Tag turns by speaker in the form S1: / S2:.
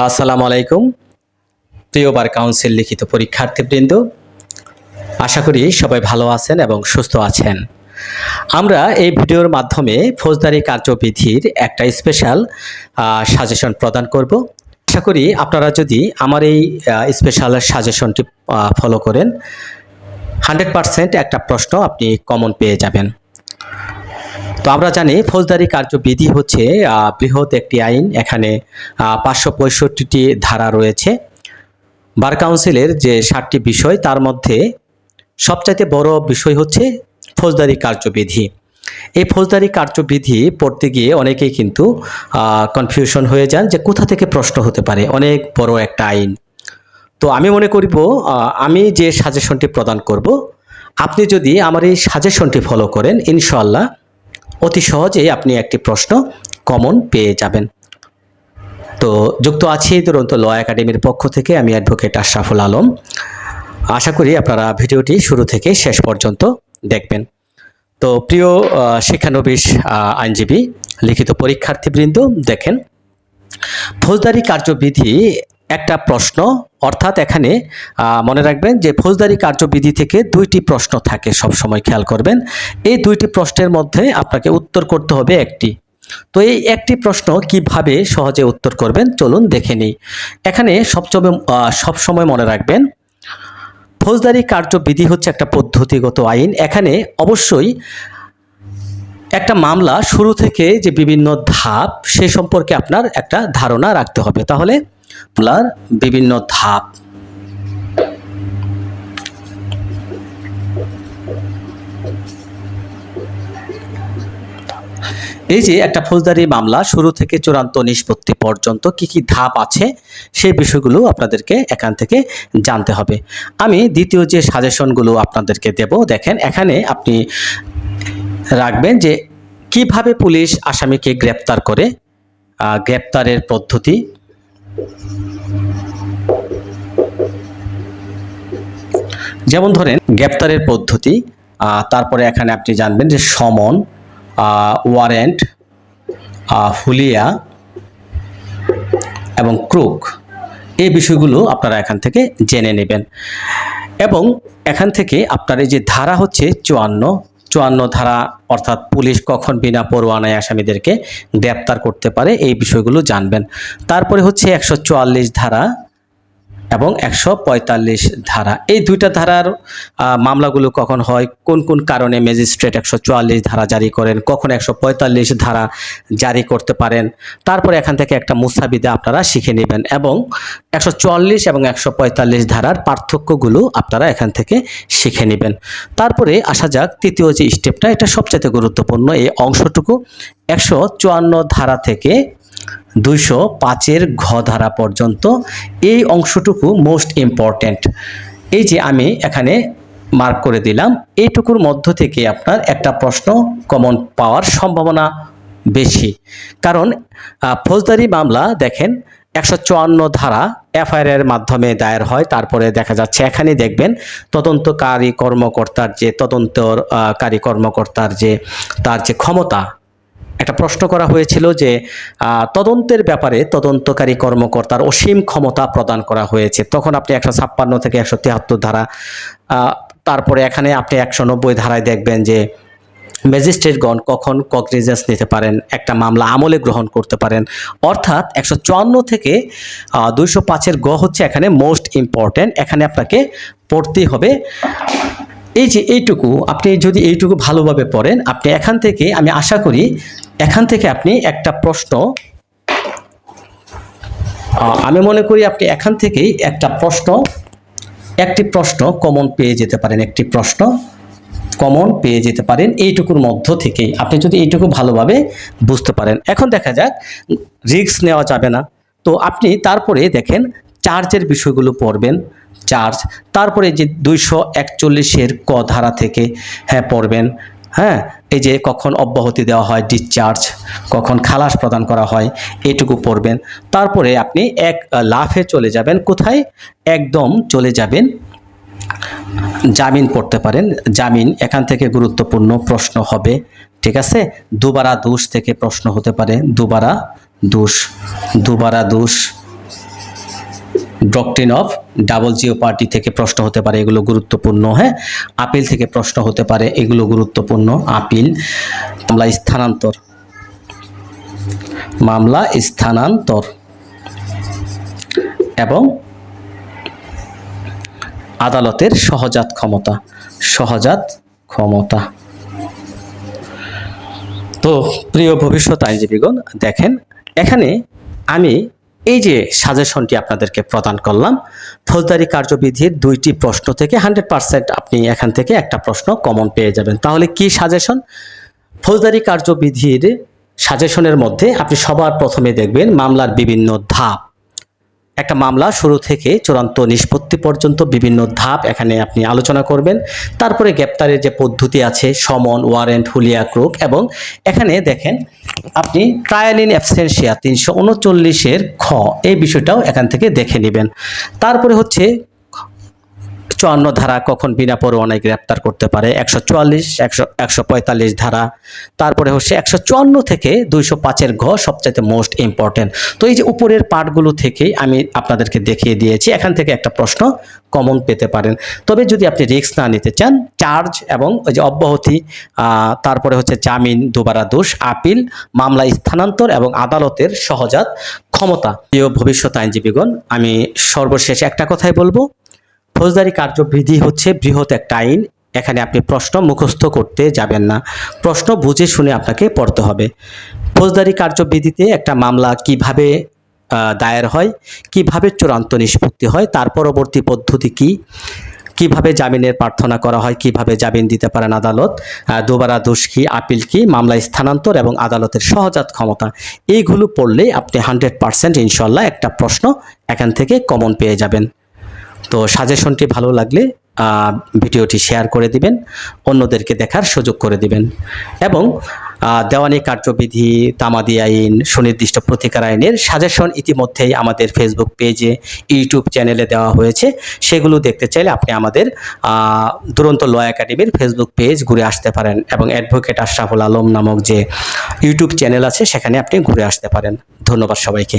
S1: আসসালামু আলাইকুম। প্রিয় বার কাউন্সিল লিখিত পরীক্ষার্থীবৃন্দ, আশা করি সবাই ভালো আছেন এবং সুস্থ আছেন। আমরা এই ভিডিওর মাধ্যমে ফৌজদারি কার্যবিধির একটা স্পেশাল সাজেশন প্রদান করব। আশা করি আপনারা যদি আমার এই স্পেশাল সাজেশনটি ফলো করেন, হান্ড্রেড পারসেন্ট একটা প্রশ্ন আপনি কমন পেয়ে যাবেন। তো আমরা জানি ফৌজদারি কার্যবিধি হচ্ছে বৃহৎ একটি আইন। এখানে পাঁচশো পঁয়ষট্টিটি ধারা রয়েছে। বার কাউন্সিলের যে ষাটটি বিষয়, তার মধ্যে সবচাইতে বড় বিষয় হচ্ছে ফৌজদারি কার্যবিধি। এই ফৌজদারি কার্যবিধি পড়তে গিয়ে অনেকেই কিন্তু কনফিউশন হয়ে যান যে কোথা থেকে প্রশ্ন হতে পারে, অনেক বড় একটা আইন। তো আমি মনে করিব আমি যে সাজেশনটি প্রদান করব, আপনি যদি আমার এই সাজেশনটি ফলো করেন ইনশাল্লাহ অতি সহজেই আপনি একটি প্রশ্ন কমন পেয়ে যাবেন। তো যুক্ত আছি দুরন্ত ল একাডেমির পক্ষ থেকে আমি অ্যাডভোকেট আশরাফুল আলম। আশা করি আপনারা ভিডিওটি শুরু থেকে শেষ পর্যন্ত দেখবেন। তো প্রিয় শিক্ষানবিশ আইনজীবী, লিখিত পরীক্ষার্থীবৃন্দ, দেখেন, ফৌজদারি কার্যবিধি একটা প্রশ্ন অর্থাৎ এখানে মনে রাখবেন যে ফৌজদারি কার্যবিধি থেকে দুইটি প্রশ্ন থাকে সব সময় খেয়াল করবেন। এই দুইটি প্রশ্নের মধ্যে আপনাকে উত্তর করতে হবে একটি। তো এই একটি প্রশ্ন কীভাবে সহজে উত্তর করবেন? চলুন দেখে নিই। এখানে আহ, সবসময় মনে রাখবেন ফৌজদারি কার্যবিধি হচ্ছে একটা পদ্ধতিগত আইন। এখানে অবশ্যই একটা মামলা শুরু থেকে যে বিভিন্ন ধাপ সে সম্পর্কে আপনার একটা ধারণা রাখতে হবে। তাহলে মামলার বিভিন্ন ধাপ। এই যে একটা ফৌজদারি মামলা, শুরু থেকে চূড়ান্ত নিষ্পত্তি পর্যন্ত কি কি ধাপ আছে সেই বিষয়গুলো আপনাদেরকে এখান থেকে জানতে হবে। আমি দ্বিতীয় যে সাজেশনগুলো আপনাদেরকে দেব, দেখেন, এখানে আপনি রাখবেন যে কীভাবে পুলিশ আসামিকে গ্রেপ্তার করে গ্রেপ্তারের পদ্ধতি যেমন ধরেন, গ্রেপ্তারের পদ্ধতি তারপরে এখানে আপনি জানবেন যে সমন ওয়ারেন্ট হুলিয়া এবং ক্রুক। এই বিষয়গুলো আপনারা এখান থেকে জেনে নেবেন। এবং এখান থেকে আপনার এই যে ধারা হচ্ছে চুয়ান্ন চুয়ান্ন ধারা, অর্থাৎ পুলিশ কখন বিনা পরোয়ানায় আসামিদেরকে গ্রেপ্তার করতে পারে, এই বিষয়গুলো জানবেন। তারপরে হচ্ছে একশো চুয়াল্লিশ ধারা এবং একশো পঁয়তাল্লিশ ধারা। এই দুইটা ধারার মামলাগুলো কখন হয়, কোন কোন কারণে ম্যাজিস্ট্রেট একশো চুয়াল্লিশ ধারা জারি করেন, কখন একশো পঁয়তাল্লিশ ধারা জারি করতে পারেন, তারপরে এখান থেকে একটা মুসাবিদা আপনারা শিখে নেবেন এবং একশো চুয়াল্লিশ এবং একশো পঁয়তাল্লিশ ধারার পার্থক্যগুলো আপনারা এখান থেকে শিখে নেবেন। তারপরে আসা যাক তৃতীয় যে স্টেপটা এটা সবচেয়ে গুরুত্বপূর্ণ, এই অংশটুকু একশো চুয়ান্ন ধারা থেকে দুইশো পাঁচের ঘ ধারা পর্যন্ত এই অংশটুকু মোস্ট ইম্পর্ট্যান্ট এই যে আমি এখানে মার্ক করে দিলাম, এইটুকুর মধ্য থেকে আপনার একটা প্রশ্ন কমন পাওয়ার সম্ভাবনা বেশি। কারণ ফৌজদারি মামলা দেখেন, একশো চুয়ান্ন ধারা এফআইআর মাধ্যমে দায়ের হয়, তারপরে দেখা যাচ্ছে এখানে দেখবেন তদন্তকারী কর্মকর্তার যে তদন্তকারী কর্মকর্তার যে, তার যে ক্ষমতা একটা প্রশ্ন করা হয়েছিল যে তদন্তের ব্যাপারে তদন্তকারী কর্মকর্তার অসীম ক্ষমতা প্রদান করা হয়েছে। তখন আপনি একশো ছাপ্পান্ন থেকে একশো তিয়াত্তর ধারা তারপরে এখানে আপনি একশো নব্বই ধারায় দেখবেন যে, ম্যাজিস্ট্রেটগণ কখন কগনিজেন্স নিতে পারেন, একটা মামলা আমলে গ্রহণ করতে পারেন। অর্থাৎ একশো চুয়ান্ন থেকে দুইশো পাঁচের গ হচ্ছে এখানে মোস্ট ইম্পর্ট্যান্ট এখানে আপনাকে পড়তেই হবে। এই যে এইটুকু, আপনি যদি এইটুকু ভালোভাবে পড়েন, আপনি এখান থেকে, আমি আশা করি এখান থেকে আপনি একটা প্রশ্ন আমি মনে করি আপনি এখান থেকেই একটা প্রশ্ন, একটি প্রশ্ন কমন পেয়ে যেতে পারেন, একটি প্রশ্ন কমন পেয়ে যেতে পারেন এইটুকুর মধ্য থেকেই। আপনি যদি এইটুকু ভালোভাবে বুঝতে পারেন। এখন দেখা যাক রিস্ক নেওয়া যাবে না। তো আপনি তারপরে দেখেন চার্জের বিষয়গুলো পড়বেন। চার্জ, তারপরে যে দুইশো একচল্লিশের ক ধারা থেকে হ্যাঁ পড়বেন হ্যাঁ এই যে কখন অব্যাহতি দেওয়া হয় ডিসচার্জ কখন খালাস প্রদান করা হয়, এটুকু পড়বেন। তারপরে আপনি এক লাফে চলে যাবেন, কোথায়? একদম চলে যাবেন, জামিন পড়তে পারেন। জামিন এখান থেকে গুরুত্বপূর্ণ প্রশ্ন হবে, ঠিক আছে? দুবারা দোষ থেকে প্রশ্ন হতে পারে, দুবারা দোষ দুবারা দোষ। Doctrine of double jeopardy থেকে প্রশ্ন হতে পারে এগুলো গুরুত্বপূর্ণ হ্যাঁ? আপিল থেকে প্রশ্ন হতে পারে এগুলো গুরুত্বপূর্ণ আপিল মামলা স্থানান্তর। মামলা স্থানান্তর। এবং আদালতের সহজাত ক্ষমতা সহজাত ক্ষমতা। তো প্রিয় ভবিষ্যৎ আইনজীবীগণ, দেখেন, এখানে আমি এই যে সাজেশনটি আপনাদেরকে প্রদান করলাম, ফৌজদারি কার্যবিধির দুইটি প্রশ্ন থেকে হান্ড্রেড পার্সেন্ট আপনি এখান থেকে একটা প্রশ্ন কমন পেয়ে যাবেন। তাহলে কি সাজেশন ফৌজদারি কার্যবিধির সাজেশনের মধ্যে আপনি সবার প্রথমে দেখবেন মামলার বিভিন্ন ধাপ। একটা মামলা শুরু থেকে চূড়ান্ত নিষ্পত্তি পর্যন্ত বিভিন্ন ধাপ এখানে আপনি আলোচনা করবেন। তারপরে গ্রেপ্তারের যে পদ্ধতি আছে, সমন, ওয়ারেন্ট, হুলিয়া ক্রুক এবং এখানে দেখেন আপনি ট্রায়াল ইন অ্যাবসেন্সিয়া তিনশো উনচল্লিশের খ, এই বিষয়টাও এখান থেকে দেখে নেবেন। তারপরে হচ্ছে চুয়ান্ন ধারা কখন বিনা পরোয়ানায় গ্রেপ্তার করতে পারে? একশো চুয়াল্লিশ, একশো একশো পঁয়তাল্লিশ ধারা। তারপরে হচ্ছে একশো চুয়ান্ন থেকে দুইশো পাঁচের ঘ সবচাইতে মোস্ট ইম্পর্টেন্ট। তো এই যে উপরের পার্টগুলো থেকেই আমি আপনাদেরকে দেখিয়ে দিয়েছি, এখান থেকে একটা প্রশ্ন কমন পেতে পারেন। তবে যদি আপনি রিস্ক না নিতে চান, চার্জ এবং ওই যে অব্যাহতি তারপরে হচ্ছে জামিন, দুবারা দোষ, আপিল, মামলা স্থানান্তর এবং আদালতের সহজাত ক্ষমতা। প্রিয় ভবিষ্যৎ আইনজীবীগণ, আমি সর্বশেষ একটা কথাই বলব ফৌজদারি কার্যবিধি হচ্ছে বৃহৎ একটা আইন। এখানে আপনি প্রশ্ন মুখস্থ করতে যাবেন না। প্রশ্ন বুঝে শুনে আপনাকে পড়তে হবে। ফৌজদারি কার্যবিধিতে একটা মামলা কীভাবে দায়ের হয়, কীভাবে চূড়ান্ত নিষ্পত্তি হয়, তার পরবর্তী পদ্ধতি কি, কীভাবে জামিনের প্রার্থনা করা হয়, কীভাবে জামিন দিতে পারেন আদালত দুবারা দোষ কি, আপিল কি মামলা স্থানান্তর এবং আদালতের সহজাত ক্ষমতা। এইগুলো পড়লেই আপনি হান্ড্রেড পার্সেন্ট ইনশাল্লাহ একটা প্রশ্ন এখান থেকে কমন পেয়ে যাবেন। তো সাজেশনটি ভালো লাগলে ভিডিওটি শেয়ার করে দিবেন, অন্যদেরকে দেখার সুযোগ করে দিবেন। এবং দেওয়ানি কার্যবিধি, তামাদি আইন, সুনির্দিষ্ট প্রতিকার আইনের সাজেশন ইতিমধ্যেই আমাদের ফেসবুক পেজে ইউটিউব চ্যানেলে দেওয়া হয়েছে। সেগুলো দেখতে চাইলে আপনি আমাদের দুরন্ত ল একাডেমির ফেসবুক পেজ ঘুরে আসতে পারেন। এবং অ্যাডভোকেট আশরাফুল আলম নামক যে ইউটিউব চ্যানেল আছে, সেখানে আপনি ঘুরে আসতে পারেন। ধন্যবাদ সবাইকে।